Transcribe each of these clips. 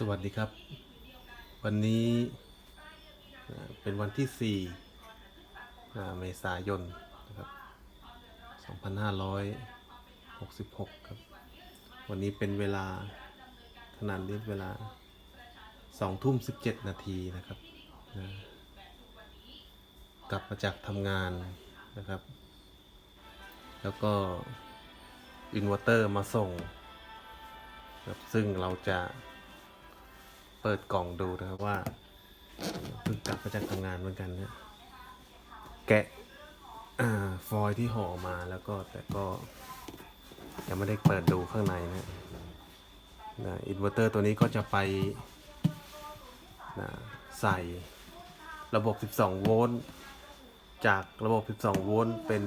สวัสดีครับ วันนี้เป็นวันที่4อ่เมษายนนะครับ2566 ครับ วันนี้เป็นเวลาขนาดนี้เวลา 2 ทุ่ม 17 นาทีนะครับอ่ากลับมาจากทำงานนะครับ แล้วก็อินเวอร์เตอร์มาส่งครับซึ่งเราจะ เปิดกล่องดูนะครับว่าเพิ่งกลับมาจากทำงานเหมือนกันนะแกะอ่าฟอยที่ห่อมาแล้วก็แต่ก็ยังไม่ได้เปิดดูข้างในนะนะอินเวอร์เตอร์ตัวนี้ก็จะไปนะใส่ระบบ 12 โวลต์ จากระบบ 12 โวลต์ เป็น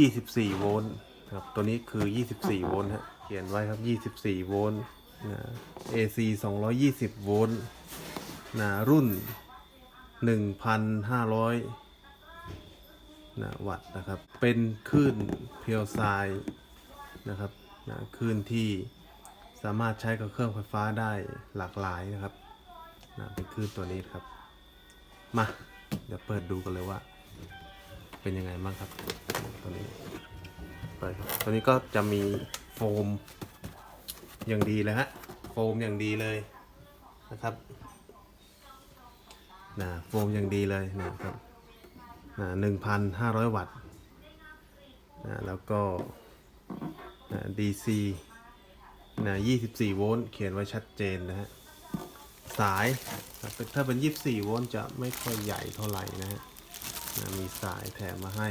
24 โวลต์ครับ ตัวนี้คือ 24 โวลต์ฮะ เขียนไว้ครับ 24 โวลต์ AC 220 โวลต์นะรุ่น 1,500นะวัตต์นะครับ เป็นคลื่นเพียวไซนะครับนะคลื่นที่สามารถใช้กับเครื่องไฟฟ้าได้หลากหลายนะครับนะเป็นคลื่นตัวนี้ครับ มา เดี๋ยวเปิดดูกันเลยว่า เป็นยังไงบ้างครับ ตัวนี้เปิดตัวนี้ก็จะมีโฟม อย่างดีเลยฮะโฟมอย่างดีเลยนะครับนะโฟมอย่างดีเลยนะครับนะหนึ่งพันห้าร้อยวัตต์นะแล้วก็นะ DC นะ24 โวลต์เขียนไว้ชัดเจนนะฮะสายนะเป็นถ้าเป็น 24 โวลต์จะไม่ค่อยใหญ่เท่าไหร่นะฮะนะมีสายแถมมาให้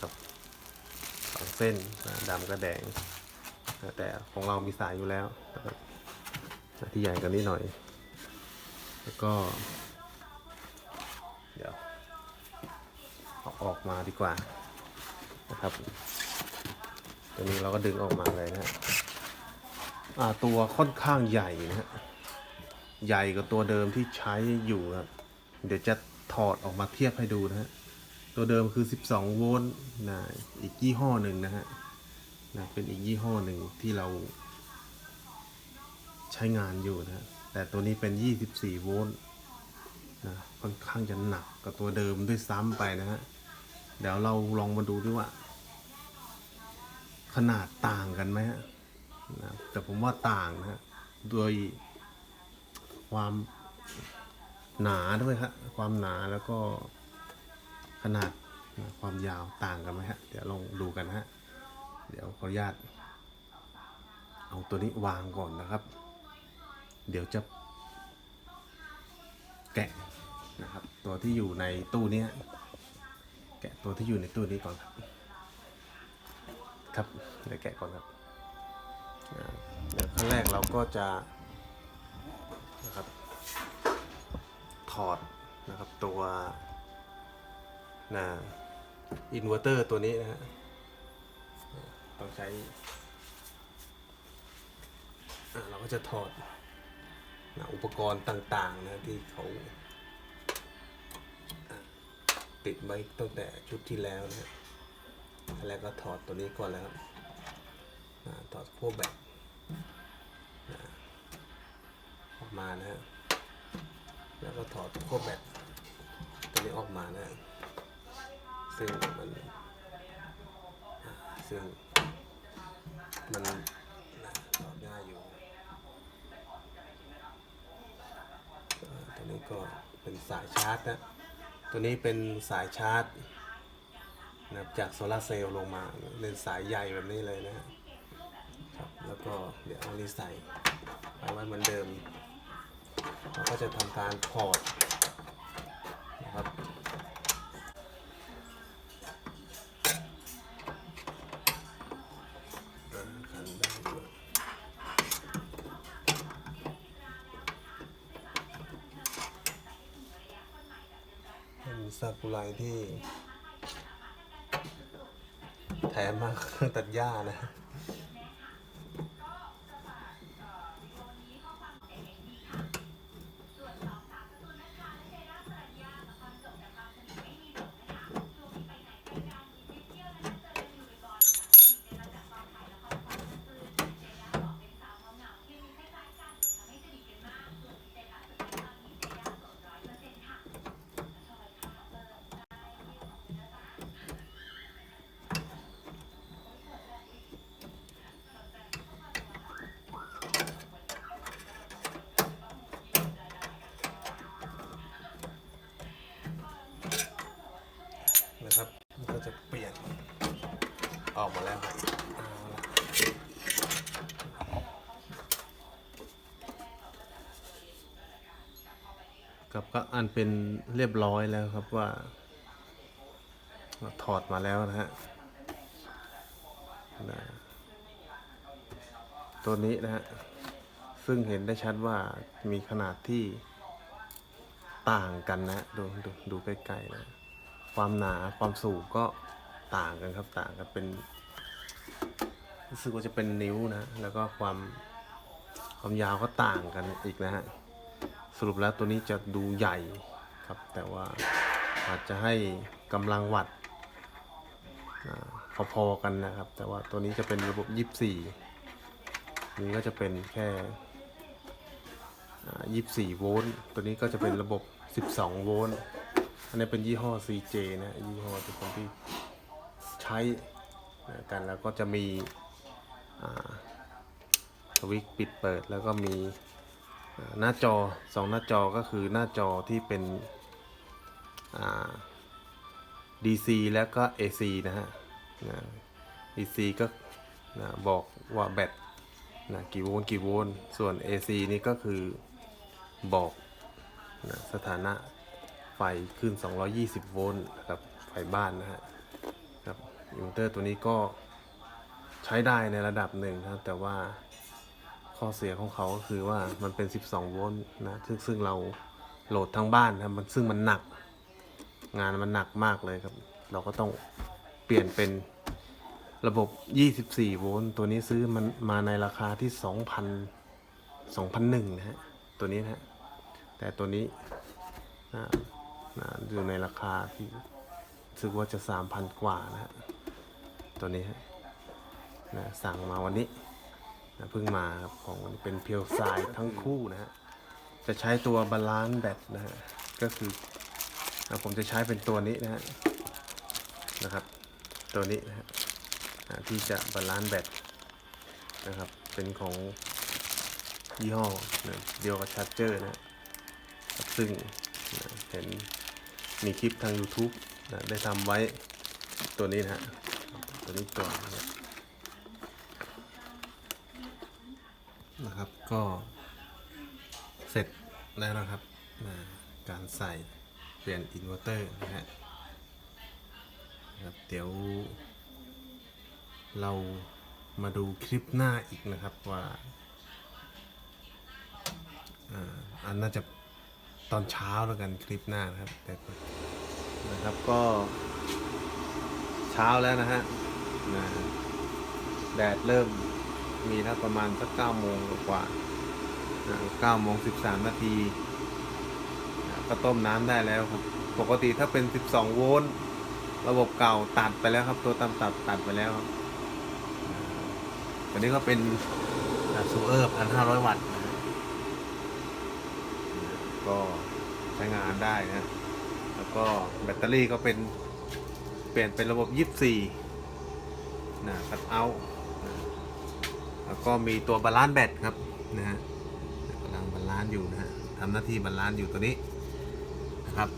ครับสองเส้นนะดำกับแดง แต่ของเรามีสายอยู่แล้วที่ใหญ่กันนิดหน่อย แล้วก็ เดี๋ยวเอาออกมาดีกว่านะครับ ตัวนี้เราก็ดึงออกมาเลยนะฮะตัวค่อนข้างใหญ่นะฮะใหญ่กว่าตัวเดิมที่ใช้อยู่ครับเดี๋ยวจะถอดออกมาเทียบให้ดูนะฮะ ตัวเดิมคือ 12 โวลต์นะอีกยี่ห้อหนึ่งนะฮะ นะเป็นอีกยี่ห้อหนึ่งที่เราใช้งานอยู่นะแต่ตัวนี้เป็น 24 โวลต์นะค่อนข้างจะหนักกว่าตัวเดิมด้วยซ้ำไปนะฮะเดี๋ยวเราลองมาดูดิว่า ขนาดต่างกันไหมฮะนะแต่ผมว่าต่างนะฮะโดยความหนาด้วยครับความหนาแล้วก็ขนาดความยาวต่างกันไหมฮะ เดี๋ยวลองดูกันฮะ เดี๋ยวขออนุญาตเอาตัวนี้วางก่อนนะครับ เดี๋ยวจะแกะนะครับ ตัวที่อยู่ในตู้นี้แกะตัวที่อยู่ในตู้นี้ก่อนครับ ครับเดี๋ยวแกะก่อนครับเดี๋ยวขั้นแรกเราก็จะนะครับถอดนะครับตัวนะอินเวอร์เตอร์ตัวนี้นะฮะ ต้องใช้เราก็จะถอดนะอุปกรณ์ต่างๆนะที่เขาติดไว้ตั้งแต่ชุดที่แล้วนะแล้วก็ถอดตัวนี้ก่อนแล้วครับอะถอดพวกแบตออกมานะฮะแล้วก็ถอดขั้วแบตตัวนี้ออกมานะซึ่งมันซึ่ง มันนะถอดง่ายอยู่ตัวนี้ก็เป็นสายชาร์จนะตัวนี้เป็นสายชาร์จนะจากโซลาเซลล์ลงมาเป็นสายใหญ่แบบนี้เลยนะฮะครับแล้วก็เดี๋ยวเอานี้ใส่ไปไว้เหมือนเดิมเราก็จะทำการถอดนะครับ ซากุไรที่แถมมาตัดหญ้านะ อันเป็นเรียบร้อยแล้วครับว่าถอดมาแล้วนะฮะนะตัวนี้นะฮะซึ่งเห็นได้ชัดว่ามีขนาดที่ต่างกันนะดูดูดูใกล้ๆนะความหนาความสูงก็ต่างกันครับต่างกันเป็นรู้สึกว่าจะเป็นนิ้วนะ แล้วก็ความความยาวก็ต่างกันอีกนะฮะ สรุปแล้วตัวนี้จะดูใหญ่ครับ แต่ว่าอาจจะให้กำลังวัดพอๆกันนะครับ แต่ว่าตัวนี้จะเป็นระบบ 24 นี้ก็จะเป็นแค่ 24 โวลต์ ตัวนี้ก็จะเป็นระบบ 12 โวลต์ อันนี้เป็นยี่ห้อ CJ นะยี่ห้อที่คนที่ใช้กันแล้วก็จะมีสวิตช์ปิดเปิดแล้วก็มี หน้าจอสองหน้าจอก็คือหน้าจอที่เป็น DC แล้วก็ AC นะฮะ DC ก็บอกว่าแบตนะกี่โวลต์กี่โวลต์ส่วน AC นี่ก็คือบอกนะสถานะไฟขึ้น 220 โวลต์นะครับไฟบ้านนะฮะครับอินเวอร์เตอร์ตัวนี้ก็ใช้ได้ในระดับหนึ่งนะครับแต่ว่า ข้อเสียของเขาก็คือว่ามันเป็น 12 โวลต์นะซึ่งซึ่งเราโหลดทั้งบ้านนะมันซึ่งมันหนัก งานมันหนักมากเลยครับ เราก็ต้องเปลี่ยนเป็นระบบ 24 โวลต์ตัวนี้ซื้อมันมาในราคาที่ 2,000 2,001นะฮะตัวนี้นะฮะแต่ตัวนี้นะนะอยู่ในราคาที่รู้สึกว่าจะ 3,000 กว่านะฮะตัวนี้ฮะนะสั่งมาวันนี้ นะเพิ่งมาครับของเป็นเพียวไซด์ทั้งคู่นะฮะจะใช้ตัวบาลานซ์แบตนะฮะก็คืออะผมจะใช้เป็นตัวนี้นะฮะนะครับ ตัวนี้นะฮะที่จะบาลานซ์แบตนะครับเป็นของยี่ห้อนะเดียวกับชาร์จเจอร์นะซึ่งนะเห็นมีคลิปทาง YouTube นะได้ทำไว้ตัวนี้นะฮะตัวนี้ก่อนนะครับ นะครับ ก็เสร็จแล้วนะครับนะการใส่เปลี่ยนอินเวอร์เตอร์นะฮะครับเดี๋ยวเรามาดูคลิปหน้าอีกนะครับว่าอ่าอันน่าจะตอนเช้าแล้วกันคลิปหน้านะครับแต่นะครับก็เช้าแล้วนะฮะแดดเริ่ม มีแล้วประมาณสักเก้าโมงกว่าเก้าโมงสิบสามนาทีก็ต้มน้ำได้แล้วครับ ปกติถ้าเป็น12โวลต์ระบบเก่าตัดไปแล้วครับ ตัวตามตัดตัดไปแล้วครับตัวนี้ก็เป็นซูเออร์พันห้าร้อยวัตต์ก็ใช้งานได้นะ แล้วก็แบตเตอรี่ก็เป็นเปลี่ยนเป็นระบบ 24นะคัดเอาท์ แล้วก็มีตัวบาลานซ์แบตครับนะฮะกำลังบาลานซ์อยู่นะฮะทำหน้าที่บาลานซ์อยู่ตัวนี้นะครับ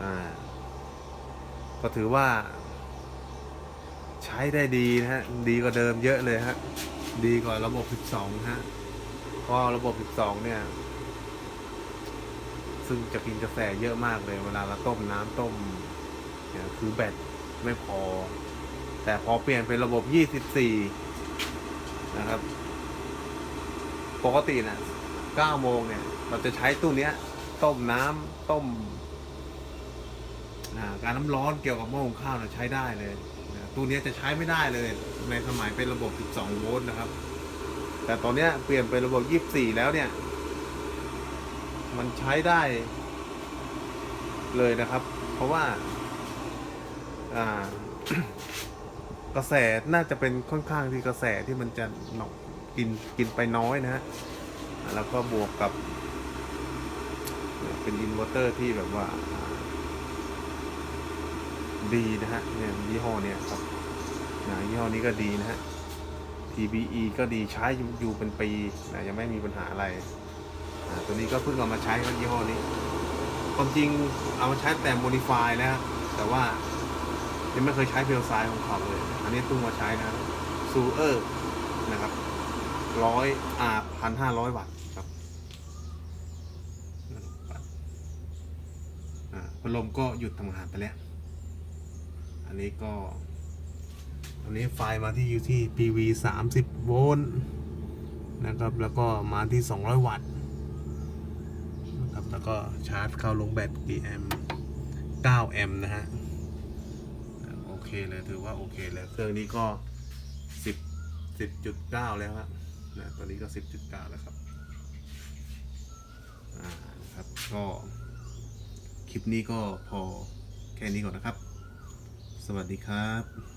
อ่าก็ถือว่า ใช้ได้ดีนะฮะดีกว่าเดิมเยอะเลยฮะดีกว่าระบบ 12ฮะเพราะระบบ 12 เนี่ย ซึ่งจะกินกาแฟเยอะมากเลย เวลาเราต้มน้ำต้มเนี่ยคือแบตไม่พอ แต่พอเปลี่ยนเป็นระบบ 24 นะครับ ปกตินะ9โมงเนี่ย เราจะใช้ตู้เนี้ย ต้มน้ำต้มการน้ำร้อนเกี่ยวกับหม้อหุงข้าวนะใช้ได้เลยตู้เนี้ยจะใช้ไม่ได้เลย ในสมัยเป็นระบบ 12 โวลต์นะครับ แต่ตอนเนี้ยเปลี่ยนเป็นระบบ 24 แล้วเนี่ย มันใช้ได้เลยนะครับ เพราะว่า อ่า กระแสน่าจะเป็นค่อนข้างที่กระแสที่มันจะหนอกกินกินไปน้อยนะฮะแล้วก็บวกกับ เป็นอินเวอร์เตอร์ที่แบบว่า ดีนะฮะเนี่ยยี่ห้อเนี่ยครับนะยี่ห้อนี้ก็ดีนะฮะ TBE ก็ดีใช้อยู่เป็นปีนะยังไม่มีปัญหาอะไรตัวนี้ก็เพิ่งเอามาใช้ครับยี่ห้อนี้ความจริงเอามาใช้แต่โมดิฟายแล้วแต่ว่า ยังไม่เคยใช้เพลไซของเขาเลย อันนี้เพิ่งมาใช้นะซูเออร์นะครับร้อยอาพันห้าร้อยวัตต์ครับพัดลมก็หยุดทำงานไปแล้ว อันนี้ก็อันนี้ไฟมาที่อยู่ที่ PV 30 โวลต์นะครับ แล้วก็มาที่ 200 วัตต์นะครับ แล้วก็ชาร์จเข้าลงแบตกี่แอมป์9แอมป์นะฮะ เคเลยถือว่าโอเคเลยเครื่องนี้ก็สิบสิบจุดเก้าแล้วฮะนะตอนนี้ก็สิบจุดเก้าแล้วครับอ่านะครับก็คลิปนี้ก็พอแค่นี้ก่อนนะครับ สวัสดีครับ